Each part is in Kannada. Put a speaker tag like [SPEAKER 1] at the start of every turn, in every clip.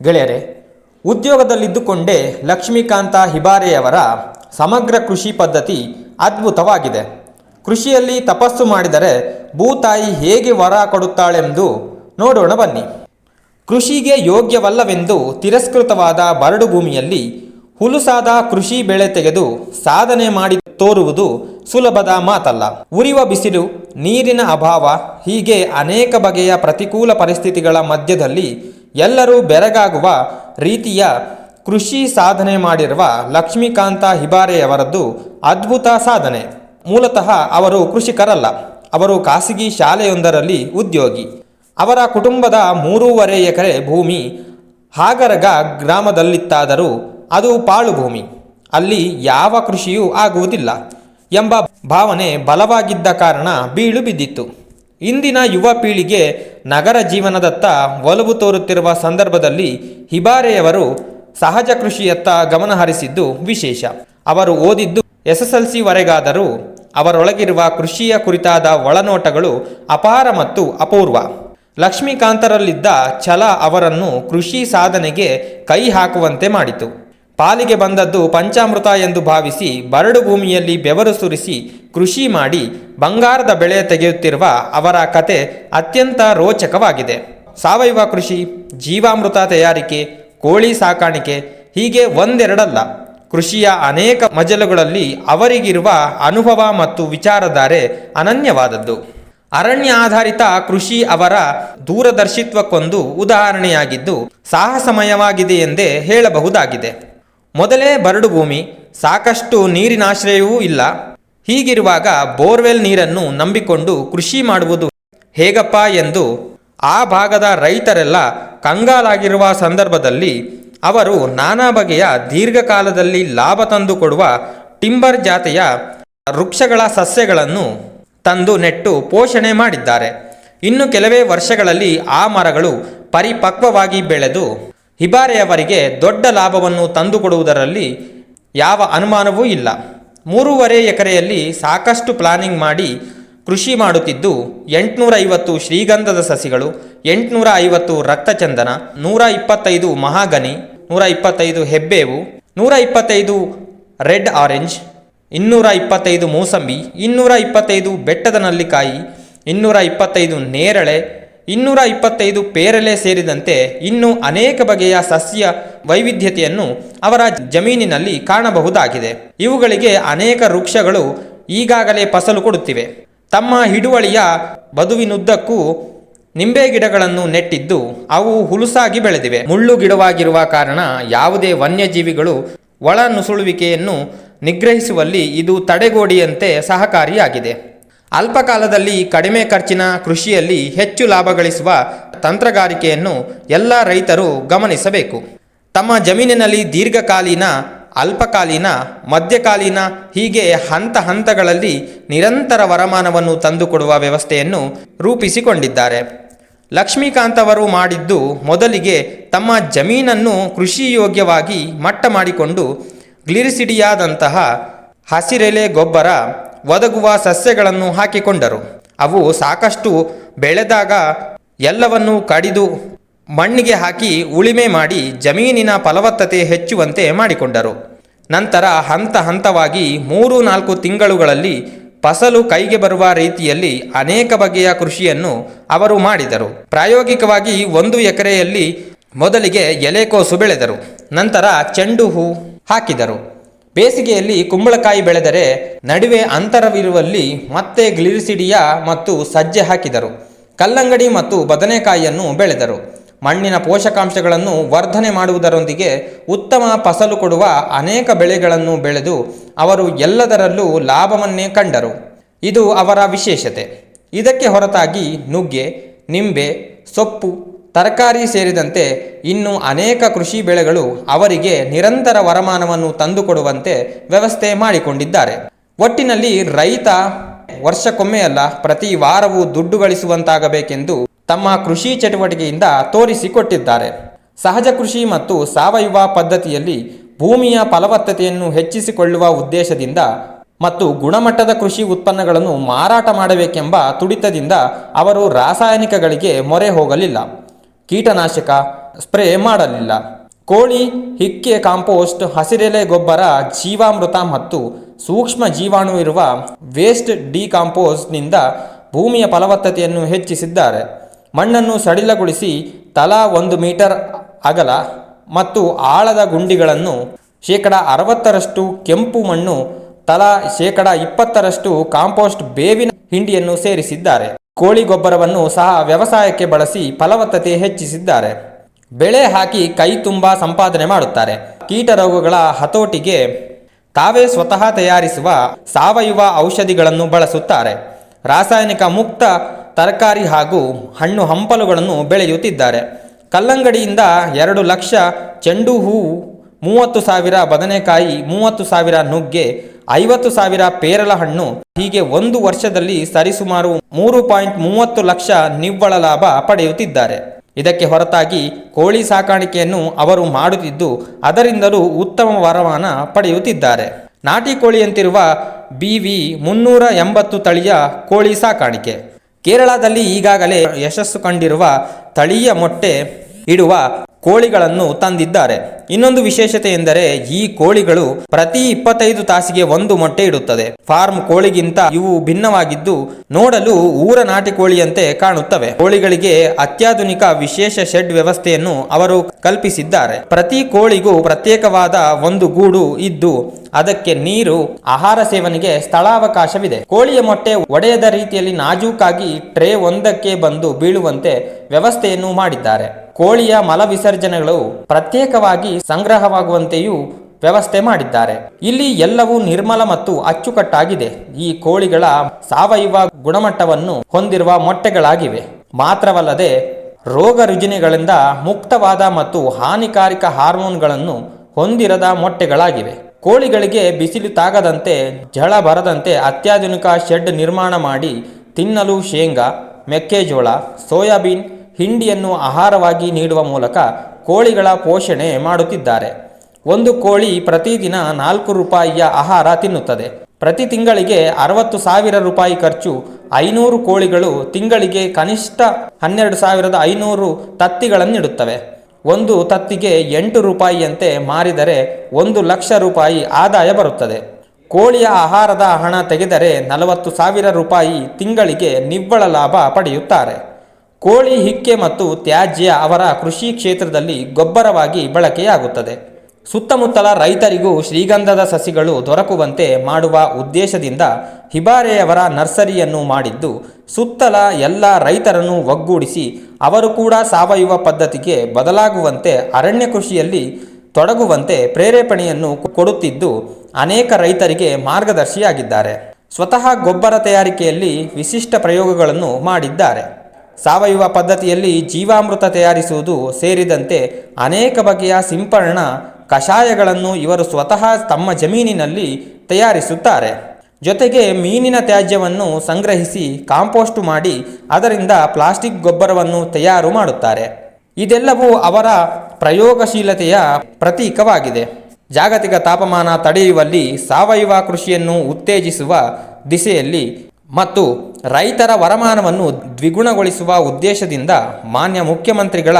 [SPEAKER 1] ಗೆಳೆಯರೆ, ಉದ್ಯೋಗದಲ್ಲಿದ್ದುಕೊಂಡೇ ಲಕ್ಷ್ಮೀಕಾಂತ ಹಿಬಾರೆಯವರ ಸಮಗ್ರ ಕೃಷಿ ಪದ್ಧತಿ ಅದ್ಭುತವಾಗಿದೆ. ಕೃಷಿಯಲ್ಲಿ ತಪಸ್ಸು ಮಾಡಿದರೆ ಭೂತಾಯಿ ಹೇಗೆ ವರ ಕೊಡುತ್ತಾಳೆಂದು ನೋಡೋಣ ಬನ್ನಿ. ಕೃಷಿಗೆ ಯೋಗ್ಯವಲ್ಲವೆಂದು ತಿರಸ್ಕೃತವಾದ ಬರಡು ಭೂಮಿಯಲ್ಲಿ ಹುಲುಸಾದ ಕೃಷಿ ಬೆಳೆ ತೆಗೆದು ಸಾಧನೆ ಮಾಡಿ ತೋರುವುದು ಸುಲಭದ ಮಾತಲ್ಲ. ಉರಿವ ಬಿಸಿಲು, ನೀರಿನ ಅಭಾವ ಹೀಗೆ ಅನೇಕ ಬಗೆಯ ಪ್ರತಿಕೂಲ ಪರಿಸ್ಥಿತಿಗಳ ಮಧ್ಯದಲ್ಲಿ ಎಲ್ಲರೂ ಬೆರಗಾಗುವ ರೀತಿಯ ಕೃಷಿ ಸಾಧನೆ ಮಾಡಿರುವ ಲಕ್ಷ್ಮೀಕಾಂತ ಹಿಬಾರೆಯವರದ್ದು ಅದ್ಭುತ ಸಾಧನೆ. ಮೂಲತಃ ಅವರು ಕೃಷಿಕರಲ್ಲ, ಅವರು ಖಾಸಗಿ ಶಾಲೆಯೊಂದರಲ್ಲಿ ಉದ್ಯೋಗಿ. ಅವರ ಕುಟುಂಬದ ಮೂರೂವರೆ ಎಕರೆ ಭೂಮಿ ಹಾಗರಗ ಗ್ರಾಮದಲ್ಲಿತ್ತಾದರೂ ಅದು ಪಾಳು ಭೂಮಿ ಅಲ್ಲಿ ಯಾವ ಕೃಷಿಯೂ ಆಗುವುದಿಲ್ಲ ಎಂಬ ಭಾವನೆ ಬಲವಾಗಿದ್ದ ಕಾರಣ ಬೀಳು ಬಿದ್ದಿತ್ತು. ಇಂದಿನ ಯುವ ಪೀಳಿಗೆ ನಗರ ಜೀವನದತ್ತ ಒಲವು ತೋರುತ್ತಿರುವ ಸಂದರ್ಭದಲ್ಲಿ ಹಿಬಾರೆಯವರು ಸಹಜ ಕೃಷಿಯತ್ತ ಗಮನ ಹರಿಸಿದ್ದು ವಿಶೇಷ. ಅವರು ಓದಿದ್ದು ಎಸ್ ಎಸ್ ಎಲ್ ಸಿವರೆಗಾದರೂ ಅವರೊಳಗಿರುವ ಕೃಷಿಯ ಕುರಿತಾದ ಒಳನೋಟಗಳು ಅಪಾರ ಮತ್ತು ಅಪೂರ್ವ. ಲಕ್ಷ್ಮೀಕಾಂತರಲ್ಲಿದ್ದ ಛಲ ಅವರನ್ನು ಕೃಷಿ ಸಾಧನೆಗೆ ಕೈ ಹಾಕುವಂತೆ ಮಾಡಿತು. ಪಾಲಿಗೆ ಬಂದದ್ದು ಪಂಚಾಮೃತ ಎಂದು ಭಾವಿಸಿ ಬರಡು ಭೂಮಿಯಲ್ಲಿ ಬೆವರು ಸುರಿಸಿ ಕೃಷಿ ಮಾಡಿ ಬಂಗಾರದ ಬೆಳೆ ತೆಗೆಯುತ್ತಿರುವ ಅವರ ಕತೆ ಅತ್ಯಂತ ರೋಚಕವಾಗಿದೆ. ಸಾವಯವ ಕೃಷಿ, ಜೀವಾಮೃತ ತಯಾರಿಕೆ, ಕೋಳಿ ಸಾಕಾಣಿಕೆ ಹೀಗೆ ಒಂದೆರಡಲ್ಲ. ಕೃಷಿಯ ಅನೇಕ ಮಜಲುಗಳಲ್ಲಿ ಅವರಿಗಿರುವ ಅನುಭವ ಮತ್ತು ವಿಚಾರಧಾರೆ ಅನನ್ಯವಾದದ್ದು. ಅರಣ್ಯ ಆಧಾರಿತ ಕೃಷಿ ಅವರ ದೂರದರ್ಶಿತ್ವಕ್ಕೊಂದು ಉದಾಹರಣೆಯಾಗಿದ್ದು ಸಾಹಸಮಯವಾಗಿದೆ ಎಂದೇ ಹೇಳಬಹುದಾಗಿದೆ. ಮೊದಲೇ ಬರಡು ಭೂಮಿ, ಸಾಕಷ್ಟು ನೀರಿನಾಶ್ರಯವೂ ಇಲ್ಲ. ಹೀಗಿರುವಾಗ ಬೋರ್ವೆಲ್ ನೀರನ್ನು ನಂಬಿಕೊಂಡು ಕೃಷಿ ಮಾಡುವುದು ಹೇಗಪ್ಪ ಎಂದು ಆ ಭಾಗದ ರೈತರೆಲ್ಲ ಕಂಗಾಲಾಗಿರುವ ಸಂದರ್ಭದಲ್ಲಿ ಅವರು ನಾನಾ ಬಗೆಯ ದೀರ್ಘಕಾಲದಲ್ಲಿ ಲಾಭ ತಂದು ಕೊಡುವ ಟಿಂಬರ್ ಜಾತಿಯ ವೃಕ್ಷಗಳ ಸಸ್ಯಗಳನ್ನು ತಂದು ನೆಟ್ಟು ಪೋಷಣೆ ಮಾಡಿದ್ದಾರೆ. ಇನ್ನು ಕೆಲವೇ ವರ್ಷಗಳಲ್ಲಿ ಆ ಮರಗಳು ಪರಿಪಕ್ವವಾಗಿ ಬೆಳೆದು ಹಿಬಾರೆಯವರಿಗೆ ದೊಡ್ಡ ಲಾಭವನ್ನು ತಂದುಕೊಡುವುದರಲ್ಲಿ ಯಾವ ಅನುಮಾನವೂ ಇಲ್ಲ. ಮೂರುವರೆ ಎಕರೆಯಲ್ಲಿ ಸಾಕಷ್ಟು ಪ್ಲಾನಿಂಗ್ ಮಾಡಿ ಕೃಷಿ ಮಾಡುತ್ತಿದ್ದು ಎಂಟುನೂರ ಐವತ್ತು ಶ್ರೀಗಂಧದ ಸಸಿಗಳು ಎಂಟುನೂರ ಐವತ್ತು ರಕ್ತಚಂದನ ನೂರ ಇಪ್ಪತ್ತೈದು ಮಹಾಗನಿ ನೂರ ಇಪ್ಪತ್ತೈದು ಹೆಬ್ಬೇವು ನೂರ ಇಪ್ಪತ್ತೈದು ರೆಡ್ ಆರೆಂಜ್ ಇನ್ನೂರ ಇಪ್ಪತ್ತೈದು ಮೂಸಂಬಿ ಇನ್ನೂರ ಇಪ್ಪತ್ತೈದು ಬೆಟ್ಟದ ನಲ್ಲಿಕಾಯಿ ಇನ್ನೂರ ಇಪ್ಪತ್ತೈದು ನೇರಳೆ ಇನ್ನೂರ ಇಪ್ಪತ್ತೈದು ಪೇರಲೆ ಸೇರಿದಂತೆ ಇನ್ನೂ ಅನೇಕ ಬಗೆಯ ಸಸ್ಯ ವೈವಿಧ್ಯತೆಯನ್ನು ಅವರ ಜಮೀನಿನಲ್ಲಿ ಕಾಣಬಹುದಾಗಿದೆ. ಇವುಗಳಿಗೆ ಅನೇಕ ವೃಕ್ಷಗಳು ಈಗಾಗಲೇ ಫಸಲು ಕೊಡುತ್ತಿವೆ. ತಮ್ಮ ಹಿಡುವಳಿಯ ಬದುವಿನುದ್ದಕ್ಕೂ ನಿಂಬೆ ಗಿಡಗಳನ್ನು ನೆಟ್ಟಿದ್ದು ಅವು ಹುಲುಸಾಗಿ ಬೆಳೆದಿವೆ. ಮುಳ್ಳು ಗಿಡವಾಗಿರುವ ಕಾರಣ ಯಾವುದೇ ವನ್ಯಜೀವಿಗಳು ಒಳ ನುಸುಳುವಿಕೆಯನ್ನು ನಿಗ್ರಹಿಸುವಲ್ಲಿ ಇದು ತಡೆಗೋಡಿಯಂತೆ ಸಹಕಾರಿಯಾಗಿದೆ. ಅಲ್ಪಕಾಲದಲ್ಲಿ ಕಡಿಮೆ ಖರ್ಚಿನ ಕೃಷಿಯಲ್ಲಿ ಹೆಚ್ಚು ಲಾಭ ಗಳಿಸುವ ತಂತ್ರಗಾರಿಕೆಯನ್ನು ಎಲ್ಲ ರೈತರು ಗಮನಿಸಬೇಕು. ತಮ್ಮ ಜಮೀನಿನಲ್ಲಿ ದೀರ್ಘಕಾಲೀನ, ಅಲ್ಪಕಾಲೀನ, ಮಧ್ಯಕಾಲೀನ, ಹೀಗೆ ಹಂತ ಹಂತಗಳಲ್ಲಿ ನಿರಂತರ ವರಮಾನವನ್ನು ತಂದುಕೊಡುವ ವ್ಯವಸ್ಥೆಯನ್ನು ರೂಪಿಸಿಕೊಂಡಿದ್ದಾರೆ. ಲಕ್ಷ್ಮೀಕಾಂತ್ ಅವರು ಮಾಡಿದ್ದು ಮೊದಲಿಗೆ ತಮ್ಮ ಜಮೀನನ್ನು ಕೃಷಿ ಯೋಗ್ಯವಾಗಿ ಮಟ್ಟ ಮಾಡಿಕೊಂಡು ಗ್ಲಿರಿಸಿಡಿಯಾದಂತಹ ಹಸಿರೆಲೆ ಗೊಬ್ಬರ ಒದಗುವ ಸಸ್ಯಗಳನ್ನು ಹಾಕಿಕೊಂಡರು. ಅವು ಸಾಕಷ್ಟು ಬೆಳೆದಾಗ ಎಲ್ಲವನ್ನೂ ಕಡಿದು ಮಣ್ಣಿಗೆ ಹಾಕಿ ಉಳಿಮೆ ಮಾಡಿ ಜಮೀನಿನ ಫಲವತ್ತತೆ ಹೆಚ್ಚುವಂತೆ ಮಾಡಿಕೊಂಡರು. ನಂತರ ಹಂತ ಹಂತವಾಗಿ ಮೂರು ನಾಲ್ಕು ತಿಂಗಳುಗಳಲ್ಲಿ ಫಸಲು ಕೈಗೆ ಬರುವ ರೀತಿಯಲ್ಲಿ ಅನೇಕ ಬಗೆಯ ಕೃಷಿಯನ್ನು ಅವರು ಮಾಡಿದರು. ಪ್ರಾಯೋಗಿಕವಾಗಿ ಒಂದು ಎಕರೆಯಲ್ಲಿ ಮೊದಲಿಗೆ ಎಲೆಕೋಸು ಬೆಳೆದರು, ನಂತರ ಚೆಂಡು ಹೂ ಹಾಕಿದರು. ಬೇಸಿಗೆಯಲ್ಲಿ ಕುಂಬಳಕಾಯಿ ಬೆಳೆದರೆ ನಡುವೆ ಅಂತರವಿರುವಲ್ಲಿ ಮತ್ತೆ ಗ್ಲಿರಿಸಿಡಿಯಾ ಮತ್ತು ಸಜ್ಜೆ ಹಾಕಿದರು. ಕಲ್ಲಂಗಡಿ ಮತ್ತು ಬದನೆಕಾಯಿಯನ್ನು ಬೆಳೆದರು. ಮಣ್ಣಿನ ಪೋಷಕಾಂಶಗಳನ್ನು ವರ್ಧನೆ ಮಾಡುವುದರೊಂದಿಗೆ ಉತ್ತಮ ಫಸಲು ಕೊಡುವ ಅನೇಕ ಬೆಳೆಗಳನ್ನು ಬೆಳೆದು ಅವರು ಎಲ್ಲದರಲ್ಲೂ ಲಾಭವನ್ನೇ ಕಂಡರು. ಇದು ಅವರ ವಿಶೇಷತೆ. ಇದಕ್ಕೆ ಹೊರತಾಗಿ ನುಗ್ಗೆ, ನಿಂಬೆ, ಸೊಪ್ಪು ತರಕಾರಿ ಸೇರಿದಂತೆ ಇನ್ನು ಅನೇಕ ಕೃಷಿ ಬೆಳೆಗಳು ಅವರಿಗೆ ನಿರಂತರ ವರಮಾನವನ್ನು ತಂದುಕೊಡುವಂತೆ ವ್ಯವಸ್ಥೆ ಮಾಡಿಕೊಂಡಿದ್ದಾರೆ. ಒಟ್ಟಿನಲ್ಲಿ ರೈತ ವರ್ಷಕ್ಕೊಮ್ಮೆ ಅಲ್ಲ, ಪ್ರತಿ ವಾರವೂ ದುಡ್ಡು ಗಳಿಸುವಂತಾಗಬೇಕೆಂದು ತಮ್ಮ ಕೃಷಿ ಚಟುವಟಿಕೆಯಿಂದ ತೋರಿಸಿಕೊಟ್ಟಿದ್ದಾರೆ. ಸಹಜ ಕೃಷಿ ಮತ್ತು ಸಾವಯವ ಪದ್ಧತಿಯಲ್ಲಿ ಭೂಮಿಯ ಫಲವತ್ತತೆಯನ್ನು ಹೆಚ್ಚಿಸಿಕೊಳ್ಳುವ ಉದ್ದೇಶದಿಂದ ಮತ್ತು ಗುಣಮಟ್ಟದ ಕೃಷಿ ಉತ್ಪನ್ನಗಳನ್ನು ಮಾರಾಟ ಮಾಡಬೇಕೆಂಬ ತುಡಿತದಿಂದ ಅವರು ರಾಸಾಯನಿಕಗಳಿಗೆ ಮೊರೆ ಹೋಗಲಿಲ್ಲ. ಕೀಟನಾಶಕ ಸ್ಪ್ರೇ ಮಾಡಲಿಲ್ಲ. ಕೋಳಿ, ಹಿಕ್ಕೆ, ಕಾಂಪೋಸ್ಟ್, ಹಸಿರೆಲೆ, ಗೊಬ್ಬರ, ಜೀವಾಮೃತ ಮತ್ತು ಸೂಕ್ಷ್ಮ ಜೀವಾಣು ಇರುವ ವೇಸ್ಟ್ ಡಿಕಾಂಪೋಸ್ಟ್ನಿಂದ ಭೂಮಿಯ ಫಲವತ್ತತೆಯನ್ನು ಹೆಚ್ಚಿಸಿದ್ದಾರೆ. ಮಣ್ಣನ್ನು ಸಡಿಲಗೊಳಿಸಿ ತಲಾ ಒಂದು ಮೀಟರ್ ಅಗಲ ಮತ್ತು ಆಳದ ಗುಂಡಿಗಳನ್ನು ಶೇಕಡ ಅರವತ್ತರಷ್ಟು ಕೆಂಪು ಮಣ್ಣು, ತಲಾ ಶೇಕಡ ಇಪ್ಪತ್ತರಷ್ಟು ಕಾಂಪೋಸ್ಟ್ ಬೇವಿನ ಹಿಂಡಿಯನ್ನು ಸೇರಿಸಿದ್ದಾರೆ. ಕೋಳಿ ಗೊಬ್ಬರವನ್ನು ಸಹ ವ್ಯವಸಾಯಕ್ಕೆ ಬಳಸಿ ಫಲವತ್ತತೆ ಹೆಚ್ಚಿಸಿದ್ದಾರೆ. ಬೆಳೆ ಹಾಕಿ ಕೈ ತುಂಬ ಸಂಪಾದನೆ ಮಾಡುತ್ತಾರೆ. ಕೀಟ ರೋಗಗಳ ಹತೋಟಿಗೆ ತಾವೇ ಸ್ವತಃ ತಯಾರಿಸುವ ಸಾವಯವ ಔಷಧಿಗಳನ್ನು ಬಳಸುತ್ತಾರೆ. ರಾಸಾಯನಿಕ ಮುಕ್ತ ತರಕಾರಿ ಹಾಗೂ ಹಣ್ಣು ಹಂಪಲುಗಳನ್ನು ಬೆಳೆಯುತ್ತಿದ್ದಾರೆ. ಕಲ್ಲಂಗಡಿಯಿಂದ ಎರಡು ಲಕ್ಷ ಚೆಂಡು ಹೂವು, ಮೂವತ್ತು ಸಾವಿರ ಬದನೆಕಾಯಿ, ಮೂವತ್ತು ಸಾವಿರ ನುಗ್ಗೆ ಐವತ್ತು ಸಾವಿರ ಪೇರಲ ಹಣ್ಣು ಹೀಗೆ ಒಂದು ವರ್ಷದಲ್ಲಿ ಸರಿಸುಮಾರು ಮೂರು ಪಾಯಿಂಟ್ ಮೂವತ್ತು ಲಕ್ಷ ನಿವ್ವಳ ಲಾಭ ಪಡೆಯುತ್ತಿದ್ದಾರೆ. ಇದಕ್ಕೆ ಹೊರತಾಗಿ ಕೋಳಿ ಸಾಕಾಣಿಕೆಯನ್ನು ಅವರು ಮಾಡುತ್ತಿದ್ದು, ಅದರಿಂದಲೂ ಉತ್ತಮ ವರಮಾನ ಪಡೆಯುತ್ತಿದ್ದಾರೆ. ನಾಟಿ ಕೋಳಿಯಂತಿರುವ ಬಿ ವಿ ಮುನ್ನೂರ ಎಂಬತ್ತು ತಳಿಯ ಕೋಳಿ ಸಾಕಾಣಿಕೆ. ಕೇರಳದಲ್ಲಿ ಈಗಾಗಲೇ ಯಶಸ್ಸು ಕಂಡಿರುವ ತಳಿಯ ಮೊಟ್ಟೆ ಇಡುವ ಕೋಳಿಗಳನ್ನು ತಂದಿದ್ದಾರೆ. ಇನ್ನೊಂದು ವಿಶೇಷತೆ ಎಂದರೆ ಈ ಕೋಳಿಗಳು ಪ್ರತಿ ಇಪ್ಪತ್ತೈದು ತಾಸಿಗೆ ಒಂದು ಮೊಟ್ಟೆ ಇಡುತ್ತದೆ. ಫಾರ್ಮ್ ಕೋಳಿಗಿಂತ ಇವು ಭಿನ್ನವಾಗಿದ್ದು ನೋಡಲು ಊರ ನಾಟಿ ಕೋಳಿಯಂತೆ ಕಾಣುತ್ತವೆ. ಕೋಳಿಗಳಿಗೆ ಅತ್ಯಾಧುನಿಕ ವಿಶೇಷ ಶೆಡ್ ವ್ಯವಸ್ಥೆಯನ್ನು ಅವರು ಕಲ್ಪಿಸಿದ್ದಾರೆ. ಪ್ರತಿ ಕೋಳಿಗೂ ಪ್ರತ್ಯೇಕವಾದ ಒಂದು ಗೂಡು ಇದ್ದು ಅದಕ್ಕೆ ನೀರು, ಆಹಾರ ಸೇವನೆಗೆ ಸ್ಥಳಾವಕಾಶವಿದೆ. ಕೋಳಿಯ ಮೊಟ್ಟೆ ಒಡೆಯದ ರೀತಿಯಲ್ಲಿ ನಾಜೂಕಾಗಿ ಟ್ರೇ ಒಂದಕ್ಕೆ ಬಂದು ಬೀಳುವಂತೆ ವ್ಯವಸ್ಥೆಯನ್ನು ಮಾಡಿದ್ದಾರೆ. ಕೋಳಿಯ ಮಲ ವಿಸರ್ಜನೆಗಳು ಪ್ರತ್ಯೇಕವಾಗಿ ಸಂಗ್ರಹವಾಗುವಂತೆಯೂ ವ್ಯವಸ್ಥೆ ಮಾಡಿದ್ದಾರೆ. ಇಲ್ಲಿ ಎಲ್ಲವೂ ನಿರ್ಮಲ ಮತ್ತು ಅಚ್ಚುಕಟ್ಟಾಗಿದೆ. ಈ ಕೋಳಿಗಳ ಸಾವಯವ ಗುಣಮಟ್ಟವನ್ನು ಹೊಂದಿರುವ ಮೊಟ್ಟೆಗಳಾಗಿವೆ. ಮಾತ್ರವಲ್ಲದೆ ರೋಗ ರುಜಿನಿಗಳಿಂದ ಮುಕ್ತವಾದ ಮತ್ತು ಹಾನಿಕಾರಕ ಹಾರ್ಮೋನ್ಗಳನ್ನು ಹೊಂದಿರದ ಮೊಟ್ಟೆಗಳಾಗಿವೆ. ಕೋಳಿಗಳಿಗೆ ಬಿಸಿಲು ತಾಗದಂತೆ, ಜಳ ಬರದಂತೆ ಅತ್ಯಾಧುನಿಕ ಶೆಡ್ ನಿರ್ಮಾಣ ಮಾಡಿ ತಿನ್ನಲು ಶೇಂಗಾ, ಮೆಕ್ಕೆಜೋಳ, ಸೋಯಾಬೀನ್ ಹಿಂಡಿಯನ್ನು ಆಹಾರವಾಗಿ ನೀಡುವ ಮೂಲಕ ಕೋಳಿಗಳ ಪೋಷಣೆ ಮಾಡುತ್ತಿದ್ದಾರೆ. ಒಂದು ಕೋಳಿ ಪ್ರತಿದಿನ ನಾಲ್ಕು ರೂಪಾಯಿಯ ಆಹಾರ ತಿನ್ನುತ್ತದೆ. ಪ್ರತಿ ತಿಂಗಳಿಗೆ ಅರವತ್ತು ಸಾವಿರ ರೂಪಾಯಿ ಖರ್ಚು ಐನೂರು ಕೋಳಿಗಳು ತಿಂಗಳಿಗೆ ಕನಿಷ್ಠ ಹನ್ನೆರಡು ಸಾವಿರದ ಐನೂರು ತತ್ತಿಗಳನ್ನಿಡುತ್ತವೆ ಒಂದು ತತ್ತಿಗೆ ಎಂಟು ರೂಪಾಯಿಯಂತೆ ಮಾರಿದರೆ ಒಂದು ಲಕ್ಷ ರೂಪಾಯಿ ಆದಾಯ ಬರುತ್ತದೆ. ಕೋಳಿಯ ಆಹಾರದ ಹಣ ತೆಗೆದರೆ ನಲವತ್ತು ಸಾವಿರ ರೂಪಾಯಿ ತಿಂಗಳಿಗೆ ನಿವ್ವಳ ಲಾಭ ಪಡೆಯುತ್ತಾರೆ. ಕೋಳಿ, ಹಿಕ್ಕೆ ಮತ್ತು ತ್ಯಾಜ್ಯ ಅವರ ಕೃಷಿ ಕ್ಷೇತ್ರದಲ್ಲಿ ಗೊಬ್ಬರವಾಗಿ ಬಳಕೆಯಾಗುತ್ತದೆ. ಸುತ್ತಮುತ್ತಲ ರೈತರಿಗೂ ಶ್ರೀಗಂಧದ ಸಸಿಗಳು ದೊರಕುವಂತೆ ಮಾಡುವ ಉದ್ದೇಶದಿಂದ ಹಿಬಾರೆಯವರ ನರ್ಸರಿಯನ್ನು ಮಾಡಿದ್ದು, ಸುತ್ತಲ ಎಲ್ಲ ರೈತರನ್ನು ಒಗ್ಗೂಡಿಸಿ ಅವರು ಕೂಡ ಸಾವಯವ ಪದ್ಧತಿಗೆ ಬದಲಾಗುವಂತೆ ಅರಣ್ಯ ಕೃಷಿಯಲ್ಲಿ ತೊಡಗುವಂತೆ ಪ್ರೇರೇಪಣೆಯನ್ನು ಕೊಡುತ್ತಿದ್ದು, ಅನೇಕ ರೈತರಿಗೆ ಮಾರ್ಗದರ್ಶಿಯಾಗಿದ್ದಾರೆ. ಸ್ವತಃ ಗೊಬ್ಬರ ತಯಾರಿಕೆಯಲ್ಲಿ ವಿಶಿಷ್ಟ ಪ್ರಯೋಗಗಳನ್ನು ಮಾಡಿದ್ದಾರೆ. ಸಾವಯವ ಪದ್ಧತಿಯಲ್ಲಿ ಜೀವಾಮೃತ ತಯಾರಿಸುವುದು ಸೇರಿದಂತೆ ಅನೇಕ ಬಗೆಯ ಸಿಂಪರಣ ಕಷಾಯಗಳನ್ನು ಇವರು ಸ್ವತಃ ತಮ್ಮ ಜಮೀನಿನಲ್ಲಿ ತಯಾರಿಸುತ್ತಾರೆ. ಜೊತೆಗೆ ಮೀನಿನ ತ್ಯಾಜ್ಯವನ್ನು ಸಂಗ್ರಹಿಸಿ ಕಾಂಪೋಸ್ಟ್ ಮಾಡಿ ಅದರಿಂದ ಪ್ಲಾಸ್ಟಿಕ್ ಗೊಬ್ಬರವನ್ನು ತಯಾರು ಮಾಡುತ್ತಾರೆ. ಇದೆಲ್ಲವೂ ಅವರ ಪ್ರಯೋಗಶೀಲತೆಯ ಪ್ರತೀಕವಾಗಿದೆ. ಜಾಗತಿಕ ತಾಪಮಾನ ತಡೆಯುವಲ್ಲಿ ಸಾವಯವ ಕೃಷಿಯನ್ನು ಉತ್ತೇಜಿಸುವ ದಿಸೆಯಲ್ಲಿ ಮತ್ತು ರೈತರ ವರಮಾನವನ್ನು ದ್ವಿಗುಣಗೊಳಿಸುವ ಉದ್ದೇಶದಿಂದ ಮಾನ್ಯ ಮುಖ್ಯಮಂತ್ರಿಗಳ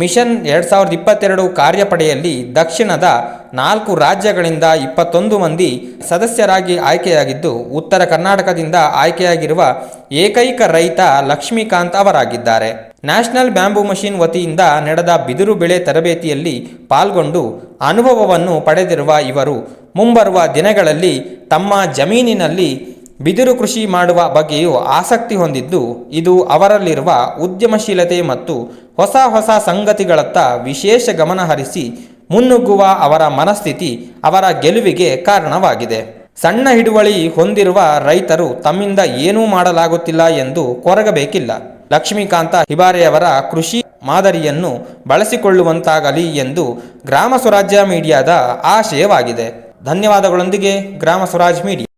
[SPEAKER 1] ಮಿಷನ್ ಎರಡು ಸಾವಿರದ ಇಪ್ಪತ್ತೆರಡು ಕಾರ್ಯಪಡೆಯಲ್ಲಿ ದಕ್ಷಿಣದ ನಾಲ್ಕು ರಾಜ್ಯಗಳಿಂದ ಇಪ್ಪತ್ತೊಂದು ಮಂದಿ ಸದಸ್ಯರಾಗಿ ಆಯ್ಕೆಯಾಗಿದ್ದು, ಉತ್ತರ ಕರ್ನಾಟಕದಿಂದ ಆಯ್ಕೆಯಾಗಿರುವ ಏಕೈಕ ರೈತ ಲಕ್ಷ್ಮೀಕಾಂತ್ ಅವರಾಗಿದ್ದಾರೆ. ನ್ಯಾಷನಲ್ ಬ್ಯಾಂಬೂ ಮಷಿನ್ ವತಿಯಿಂದ ನಡೆದ ಬಿದಿರು ಬೆಳೆ ತರಬೇತಿಯಲ್ಲಿ ಪಾಲ್ಗೊಂಡು ಅನುಭವವನ್ನು ಪಡೆದಿರುವ ಇವರು, ಮುಂಬರುವ ದಿನಗಳಲ್ಲಿ ತಮ್ಮ ಜಮೀನಿನಲ್ಲಿ ಬಿದಿರು ಕೃಷಿ ಮಾಡುವ ಬಗ್ಗೆಯೂ ಆಸಕ್ತಿ ಹೊಂದಿದ್ದು, ಇದು ಅವರಲ್ಲಿರುವ ಉದ್ಯಮಶೀಲತೆ ಮತ್ತು ಹೊಸ ಹೊಸ ಸಂಗತಿಗಳತ್ತ ವಿಶೇಷ ಗಮನ ಹರಿಸಿ ಮುನ್ನುಗ್ಗುವ ಅವರ ಮನಸ್ಥಿತಿ ಅವರ ಗೆಲುವಿಗೆ ಕಾರಣವಾಗಿದೆ. ಸಣ್ಣ ಹಿಡುವಳಿ ಹೊಂದಿರುವ ರೈತರು ತಮ್ಮಿಂದ ಏನೂ ಮಾಡಲಾಗುತ್ತಿಲ್ಲ ಎಂದು ಕೊರಗಬೇಕಿಲ್ಲ. ಲಕ್ಷ್ಮೀಕಾಂತ ಹಿಬಾರೆಯವರ ಕೃಷಿ ಮಾದರಿಯನ್ನು ಬಳಸಿಕೊಳ್ಳುವಂತಾಗಲಿ ಎಂದು ಗ್ರಾಮ ಸ್ವರಾಜ್ಯ ಮೀಡಿಯಾದ ಆಶಯವಾಗಿದೆ. ಧನ್ಯವಾದಗಳೊಂದಿಗೆ ಗ್ರಾಮ ಸ್ವರಾಜ್ ಮೀಡಿಯಾ.